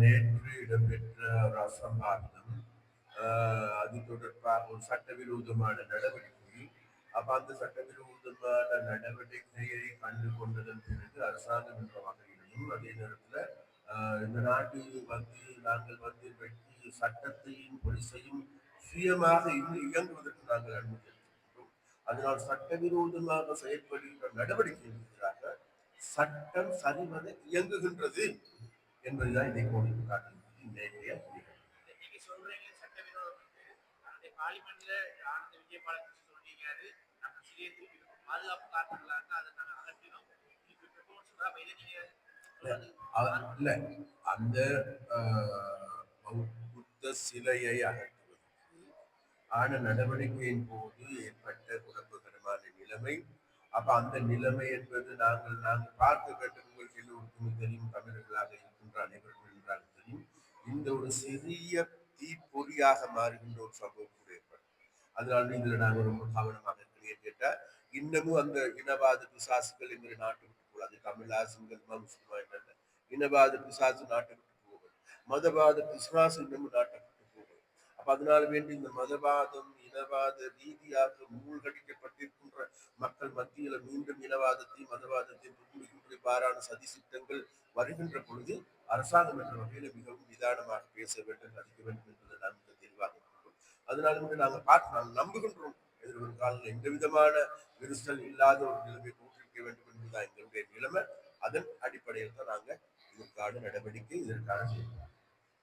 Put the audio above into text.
நேற்று இடம்பெற்ற ஒரு அசம்பாவிதம் அது தொடர்பாக ஒரு சட்டவிரோதமான நடவடிக்கை அப்ப அந்த சட்டவிரோதமான நடவடிக்கையை கண்டு கொண்டதன் பிறகு அரசாங்கம் என்ற வகையிலும் அதே நேரத்துல இந்த நாட்டு வந்து நாங்கள் வந்து வெட்டி சட்டத்தையும் போலீஸையும் சுயமாக இன்னும் இயங்குவதற்கு நாங்கள் அனுமதி அளிக்கின்றோம். அதனால் சட்டவிரோதமாக செயல்படுகின்ற நடவடிக்கை சட்டம் சரிவர இயங்குகின்றது என்பதுதான் இதை கோடிட்டு காட்டுகிறது. நிகழ்வு. நீங்க சொல்றீங்க சட்டவிரோதம் அந்த பார்லிமெண்ட்ல ஆனந்த விஜயபாலன் சொல்லியிருக்காரு? நம்ம சிறிய பாதுகாப்பு காரணங்களாக அதை நாங்க அகற்றினோம். இல்ல அந்த புத்த சிலையை அகற்றுவதற்கு ஆன நடவடிக்கையின் போது ஏற்பட்ட குழப்பகரமான நிலைமை அப்ப அந்த நிலைமை என்பது நாங்கள் நாங்கள் பார்த்து கேட்ட உங்களுக்கு எல்லோருக்குமே தெரியும் தமிழர்களாக இருக்கின்ற அனைவருக்கும் என்றாலும் தெரியும். இந்த ஒரு சிறிய தீப்பொறியாக மாறுகின்ற ஒரு சம்பவம் கூட ஏற்படும் அதனால இதுல நாங்கள் ரொம்ப கவனமாக இருக்கிறேன் கேட்டா இன்னமும் அந்த இனவாத பிசாசுகள் எங்கள் நாட்டு விட்டு போகாது. தமிழா சிங்களமா முஸ்லிமா என்னென்ன இனவாத பிசாசு நாட்டை விட்டு போகும் மதவாத பிசாசு இன்னமும் நாட்டு பதினாலு வேண்டு இந்த மதவாதம் இனவாத ரீதியாக மூழ்கடிக்கப்பட்டிருக்கின்ற மக்கள் மத்தியில மீண்டும் இனவாதத்தையும் மதவாதத்தையும் புதுப்பிக்கின்ற இவ்வாறான சதி சித்தங்கள் வருகின்ற பொழுது அரசாங்கம் என்ற வகையில மிகவும் நிதானமாக பேச வேண்டும் கதிக்க வேண்டும் என்பதை நாம் மிக தெளிவாக அதனால வந்து நாங்கள் பார்த்து நாங்கள் நம்புகின்றோம். எதிர்வரும் காலங்கள் எந்த விதமான விரிசல் இல்லாத ஒரு நிலைமை தோற்றுவிக்க வேண்டும் என்பதுதான் எங்களுடைய நிலைமை. அதன் அடிப்படையில் தான் நாங்கள் இதற்கான நடவடிக்கை இதற்கான செயல்பாடு